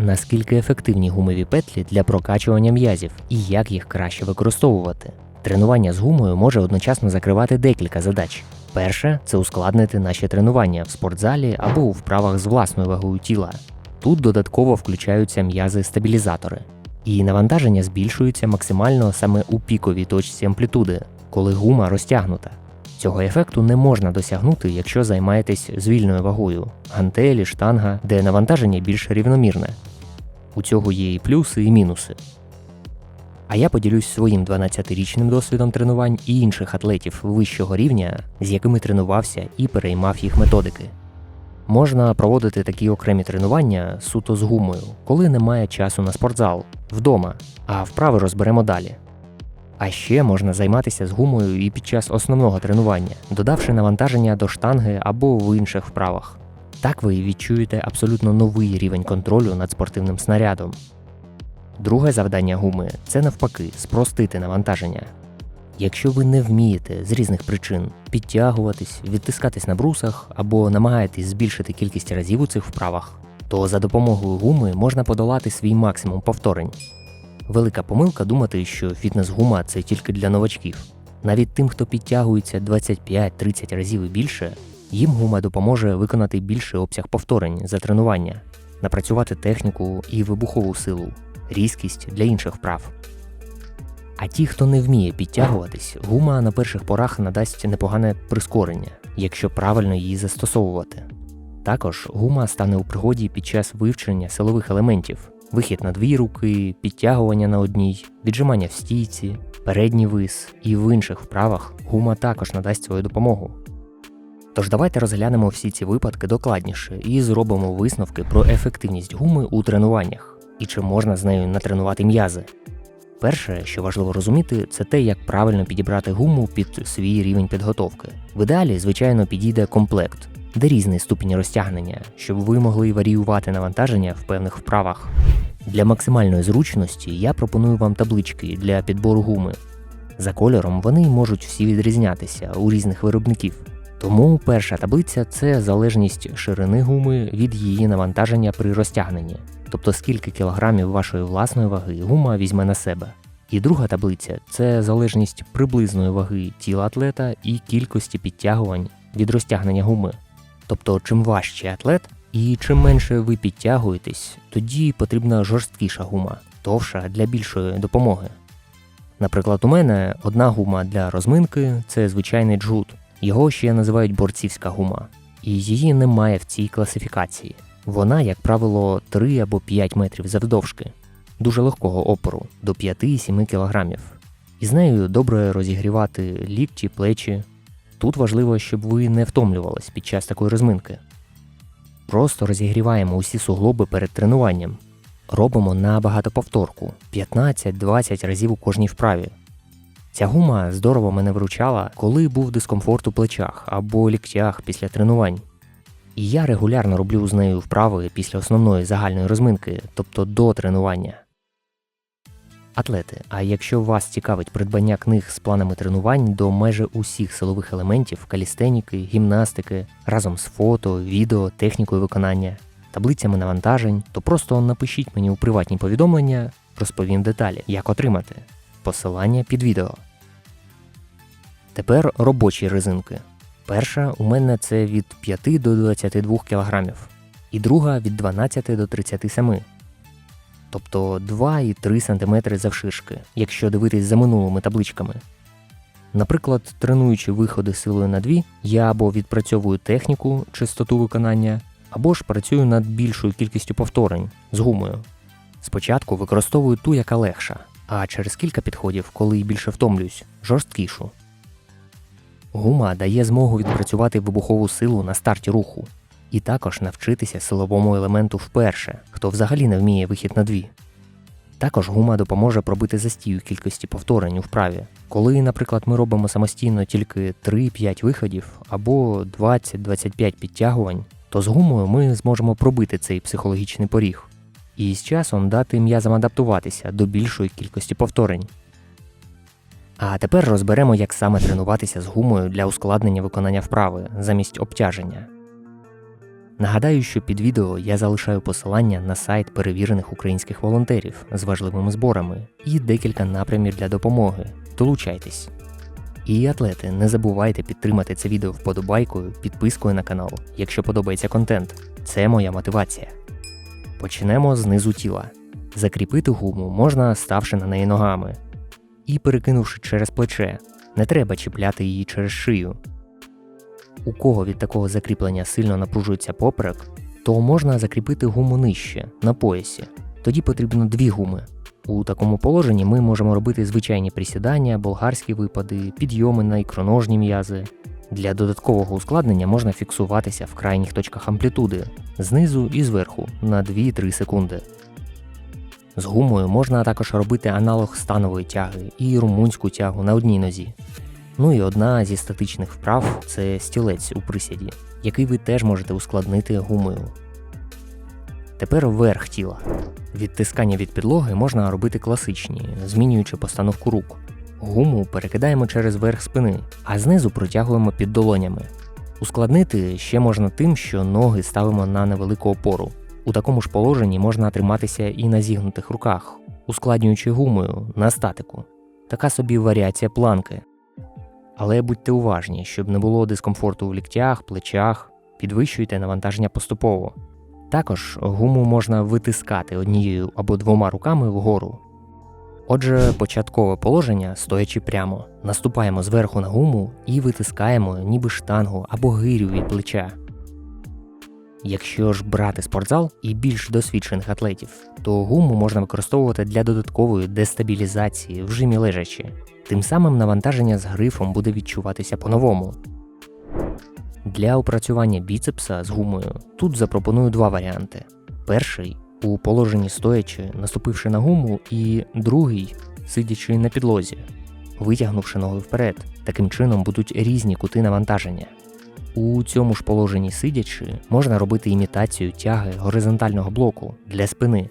наскільки ефективні гумові петлі для прокачування м'язів і як їх краще використовувати. Тренування з гумою може одночасно закривати декілька задач. Перше це ускладнити наші тренування в спортзалі або у вправах з власною вагою тіла. Тут додатково включаються м'язи-стабілізатори, і навантаження збільшується максимально саме у піковій точці амплітуди, коли гума розтягнута. Цього ефекту не можна досягнути, якщо займаєтесь з вільною вагою, гантелі, штанга, де навантаження більш рівномірне. У цього є і плюси, і мінуси. А я поділюсь своїм 12-річним досвідом тренувань і інших атлетів вищого рівня, з якими тренувався і переймав їх методики. Можна проводити такі окремі тренування суто з гумою, коли немає часу на спортзал, вдома, а вправи розберемо далі. А ще можна займатися з гумою і під час основного тренування, додавши навантаження до штанги або в інших вправах. Так ви відчуєте абсолютно новий рівень контролю над спортивним снарядом. Друге завдання гуми це навпаки спростити навантаження. Якщо ви не вмієте з різних причин підтягуватись, відтискатись на брусах або намагаєтесь збільшити кількість разів у цих вправах, то за допомогою гуми можна подолати свій максимум повторень. Велика помилка думати, що фітнес-гума це тільки для новачків. Навіть тим, хто підтягується 25-30 разів і більше, їм гума допоможе виконати більший обсяг повторень за тренування, напрацювати техніку і вибухову силу, різкість для інших вправ. А ті, хто не вміє підтягуватись, гума на перших порах надасть непогане прискорення, якщо правильно її застосовувати. Також гума стане у пригоді під час вивчення силових елементів, вихід на дві руки, підтягування на одній, віджимання в стійці, передній вис і в інших вправах гума також надасть свою допомогу. Тож давайте розглянемо всі ці випадки докладніше і зробимо висновки про ефективність гуми у тренуваннях і чи можна з нею натренувати м'язи. Перше, що важливо розуміти, це те, як правильно підібрати гуму під свій рівень підготовки. В ідеалі, звичайно, підійде комплект, де різний ступінь розтягнення, щоб ви могли варіювати навантаження в певних вправах. Для максимальної зручності я пропоную вам таблички для підбору гуми. За кольором вони можуть всі відрізнятися у різних виробників. Тому перша таблиця це залежність ширини гуми від її навантаження при розтягненні, тобто скільки кілограмів вашої власної ваги гума візьме на себе. І друга таблиця це залежність приблизної ваги тіла атлета і кількості підтягувань від розтягнення гуми. Тобто, чим важчий атлет і чим менше ви підтягуєтесь, тоді потрібна жорсткіша гума, товша для більшої допомоги. Наприклад, у мене одна гума для розминки це звичайний джут. Його ще називають борцівська гума, і її немає в цій класифікації. Вона, як правило, 3 або 5 метрів завдовжки, дуже легкого опору до 5-7 кілограмів. І з нею добре розігрівати лікті, плечі. Тут важливо, щоб ви не втомлювались під час такої розминки. Просто розігріваємо усі суглоби перед тренуванням. Робимо на багатоповторку 15-20 разів у кожній вправі. Ця гума здорово мене вручала, коли був дискомфорт у плечах або ліктях після тренувань. І я регулярно роблю з нею вправи після основної загальної розминки, тобто до тренування. Атлети, а якщо вас цікавить придбання книг з планами тренувань до майже усіх силових елементів калістеніки, гімнастики, разом з фото, відео, технікою виконання, таблицями навантажень, то просто напишіть мені у приватні повідомлення, розповім деталі, як отримати. Посилання під відео. Тепер робочі резинки. Перша у мене це від 5 до 22 кг, і друга від 12 до 37 тобто 2 і 3 см завширшки, якщо дивитись за минулими табличками. Наприклад, тренуючи виходи силою на 2, я або відпрацьовую техніку, чистоту виконання, або ж працюю над більшою кількістю повторень з гумою. Спочатку використовую ту, яка легша, а через кілька підходів, коли більше втомлююсь, жорсткішу. Гума дає змогу відпрацювати вибухову силу на старті руху, і також навчитися силовому елементу вперше, хто взагалі не вміє вихід на дві. Також гума допоможе пробити застій у кількості повторень у вправі, коли, наприклад, ми робимо самостійно тільки 3-5 виходів або 20-25 підтягувань, то з гумою ми зможемо пробити цей психологічний поріг і з часом дати м'язам адаптуватися до більшої кількості повторень. А тепер розберемо, як саме тренуватися з гумою для ускладнення виконання вправи замість обтяження. Нагадаю, що під відео я залишаю посилання на сайт перевірених українських волонтерів з важливими зборами і декілька напрямів для допомоги. Долучайтесь. І атлети, не забувайте підтримати це відео вподобайкою, підпискою на канал, якщо подобається контент. Це моя мотивація. Почнемо з низу тіла. Закріпити гуму можна ставши на неї ногами і перекинувши через плече. Не треба чіпляти її через шию. У кого від такого закріплення сильно напружується поперек, то можна закріпити гуму нижче, на поясі. Тоді потрібно дві гуми. У такому положенні ми можемо робити звичайні присідання, болгарські випади, підйоми на ікроножні м'язи. Для додаткового ускладнення можна фіксуватися в крайніх точках амплітуди знизу і зверху на 2-3 секунди. З гумою можна також робити аналог станової тяги і румунську тягу на одній нозі. Ну і одна зі статичних вправ це стілець у присіді, який ви теж можете ускладнити гумою. Тепер верх тіла. Відтискання від підлоги можна робити класичні, змінюючи постановку рук. Гуму перекидаємо через верх спини, а знизу протягуємо під долонями. Ускладнити ще можна тим, що ноги ставимо на невелику опору. У такому ж положенні можна триматися і на зігнутих руках, ускладнюючи гумою на статику. Така собі варіація планки. Але будьте уважні, щоб не було дискомфорту в ліктях, плечах, підвищуйте навантаження поступово. Також гуму можна витискати однією або двома руками вгору. Отже, початкове положення стоячи прямо, наступаємо зверху на гуму і витискаємо ніби штангу або гирю від плеча. Якщо ж брати спортзал і більш досвідчених атлетів, то гуму можна використовувати для додаткової дестабілізації в жимі лежачі. Тим самим навантаження з грифом буде відчуватися по-новому. Для опрацювання біцепса з гумою тут запропоную два варіанти: перший у положенні стоячи, наступивши на гуму, і другий сидячи на підлозі, витягнувши ноги вперед. Таким чином будуть різні кути навантаження. У цьому ж положенні сидячи, можна робити імітацію тяги горизонтального блоку для спини,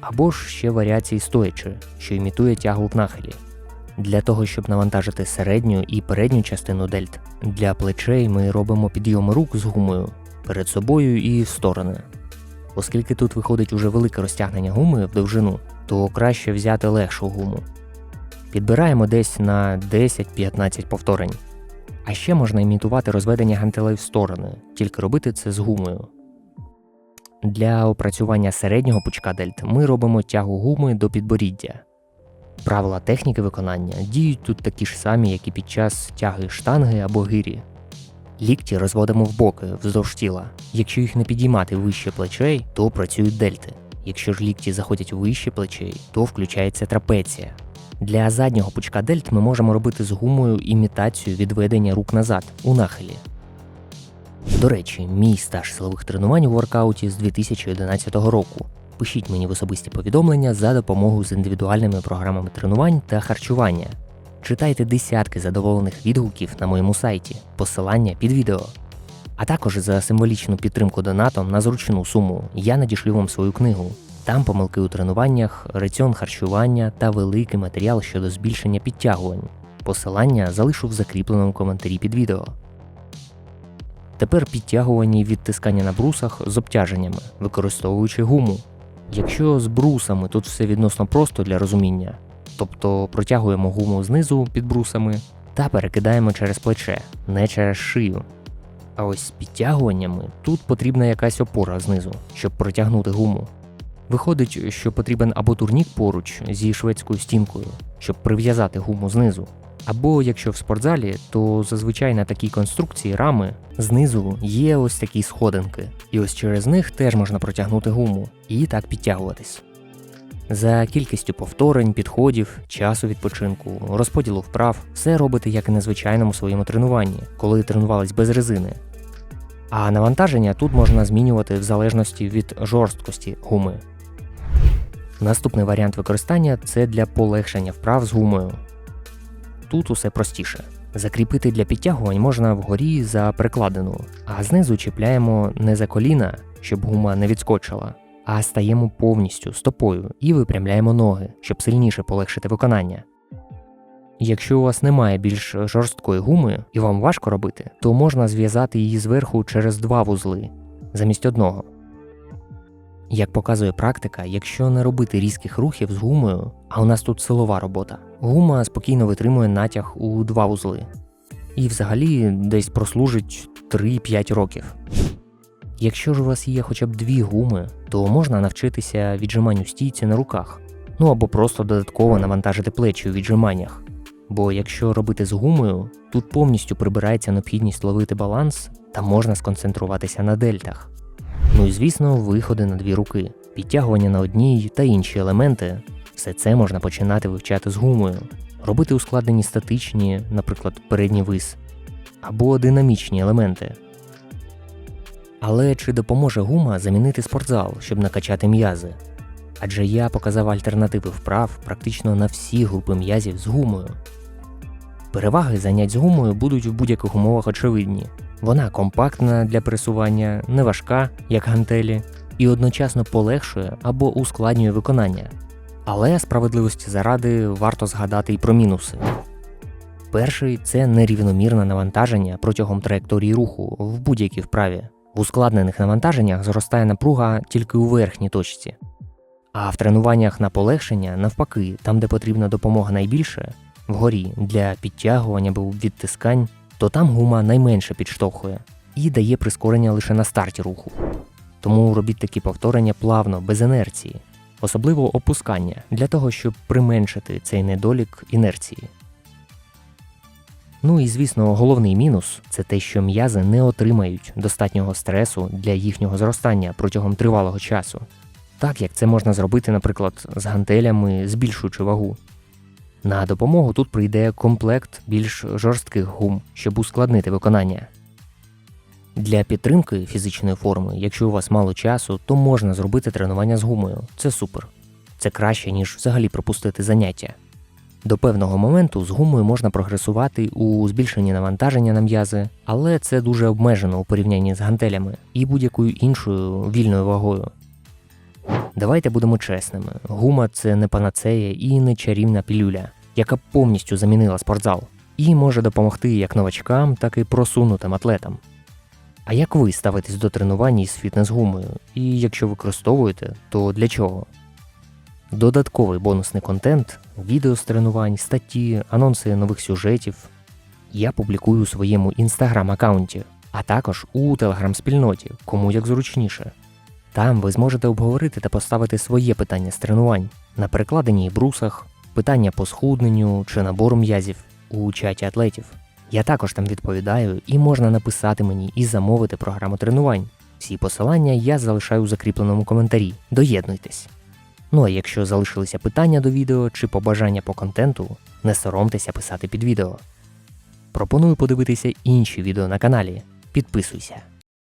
або ж ще варіації стоячи, що імітує тягу в нахилі. Для того, щоб навантажити середню і передню частину дельт, для плечей ми робимо підйоми рук з гумою перед собою і в сторони. Оскільки тут виходить уже велике розтягнення гуми в довжину, то краще взяти легшу гуму. Підбираємо десь на 10-15 повторень. А ще можна імітувати розведення гантелей в сторони, тільки робити це з гумою. Для опрацювання середнього пучка дельт ми робимо тягу гуми до підборіддя. Правила техніки виконання діють тут такі ж самі, як і під час тяги штанги або гирі. Лікті розводимо в боки вздовж тіла. Якщо їх не підіймати вище плечей, то працюють дельти. Якщо ж лікті заходять вище плечей, то включається трапеція. Для заднього пучка дельт ми можемо робити з гумою імітацію відведення рук назад у нахилі. До речі, мій стаж силових тренувань у воркауті з 2011 року. Пишіть мені в особисті повідомлення за допомогою з індивідуальними програмами тренувань та харчування. Читайте десятки задоволених відгуків на моєму сайті, посилання під відео. А також за символічну підтримку донатом на зручну суму я надішлю вам свою книгу. Там помилки у тренуваннях, раціон харчування та великий матеріал щодо збільшення підтягувань. Посилання залишу в закріпленому коментарі під відео. Тепер підтягування і відтискання на брусах з обтяженнями, використовуючи гуму. Якщо з брусами тут все відносно просто для розуміння, тобто протягуємо гуму знизу під брусами та перекидаємо через плече, не через шию. А ось з підтягуваннями тут потрібна якась опора знизу, щоб протягнути гуму. Виходить, що потрібен або турнік поруч зі шведською стінкою, щоб прив'язати гуму знизу. Або якщо в спортзалі, то зазвичай на такій конструкції рами знизу є ось такі сходинки, і ось через них теж можна протягнути гуму і так підтягуватись. За кількістю повторень, підходів, часу відпочинку, розподілу вправ, все робите як і на звичайному своєму тренуванні, коли тренувались без резини. А навантаження тут можна змінювати в залежності від жорсткості гуми. Наступний варіант використання це для полегшення вправ з гумою. Тут усе простіше. Закріпити для підтягувань можна вгорі за перекладину, а знизу чіпляємо не за коліна, щоб гума не відскочила, а стаємо повністю стопою і випрямляємо ноги, щоб сильніше полегшити виконання. Якщо у вас немає більш жорсткої гуми і вам важко робити, то можна зв'язати її зверху через два вузли. замість одного. Як показує практика, якщо не робити різких рухів з гумою, а у нас тут силова робота, гума спокійно витримує натяг у два вузли. І взагалі десь прослужить 3-5 років. Якщо ж у вас є хоча б дві гуми, то можна навчитися віджиманню стійці на руках, ну або просто додатково навантажити плечі у віджиманнях. Бо якщо робити з гумою, тут повністю прибирається необхідність ловити баланс та можна сконцентруватися на дельтах. Ну і звісно, виходи на дві руки, підтягування на одній та інші елементи. Все це можна починати вивчати з гумою, робити ускладнені статичні, наприклад, передній вис, або динамічні елементи. Але чи допоможе гума замінити спортзал, щоб накачати м'язи? Адже я показав альтернативи вправ практично на всі групи м'язів з гумою. Переваги занять з гумою будуть в будь-яких умовах очевидні. Вона компактна для пересування, не важка, як гантелі, і одночасно полегшує або ускладнює виконання. Але справедливості заради варто згадати і про мінуси. Перший це нерівномірне навантаження протягом траєкторії руху в будь-якій вправі. В ускладнених навантаженнях зростає напруга тільки у верхній точці. А в тренуваннях на полегшення, навпаки, там, де потрібна допомога найбільше, вгорі для підтягування або відтискань, то там гума найменше підштовхує і дає прискорення лише на старті руху. Тому робіть такі повторення плавно, без інерції, особливо опускання, для того, щоб применшити цей недолік інерції. Ну і звісно, головний мінус це те, що м'язи не отримають достатнього стресу для їхнього зростання протягом тривалого часу, так як це можна зробити, наприклад, з гантелями, збільшуючи вагу. На допомогу тут прийде комплект більш жорстких гум, щоб ускладнити виконання. Для підтримки фізичної форми, якщо у вас мало часу, то можна зробити тренування з гумою. Це супер. Це краще, ніж взагалі пропустити заняття. До певного моменту з гумою можна прогресувати у збільшенні навантаження на м'язи, але це дуже обмежено у порівнянні з гантелями і будь-якою іншою вільною вагою. Давайте будемо чесними: гума це не панацея і не чарівна пілюля, яка повністю замінила спортзал, і може допомогти як новачкам, так і просунутим атлетам. А як ви ставитесь до тренувань із фітнес-гумою? І якщо використовуєте, то для чого? Додатковий бонусний контент, відео з тренувань, статті, анонси нових сюжетів я публікую у своєму інстаграм-аккаунті, а також у телеграм-спільноті, кому як зручніше. Там ви зможете обговорити та поставити своє питання з тренувань на перекладенні брусах, питання по схудненню чи набору м'язів у чаті атлетів. Я також там відповідаю і можна написати мені і замовити програму тренувань. Всі посилання я залишаю у закріпленому коментарі. Доєднуйтесь. Ну а якщо залишилися питання до відео чи побажання по контенту, не соромтеся писати під відео. Пропоную подивитися інші відео на каналі. Підписуйся.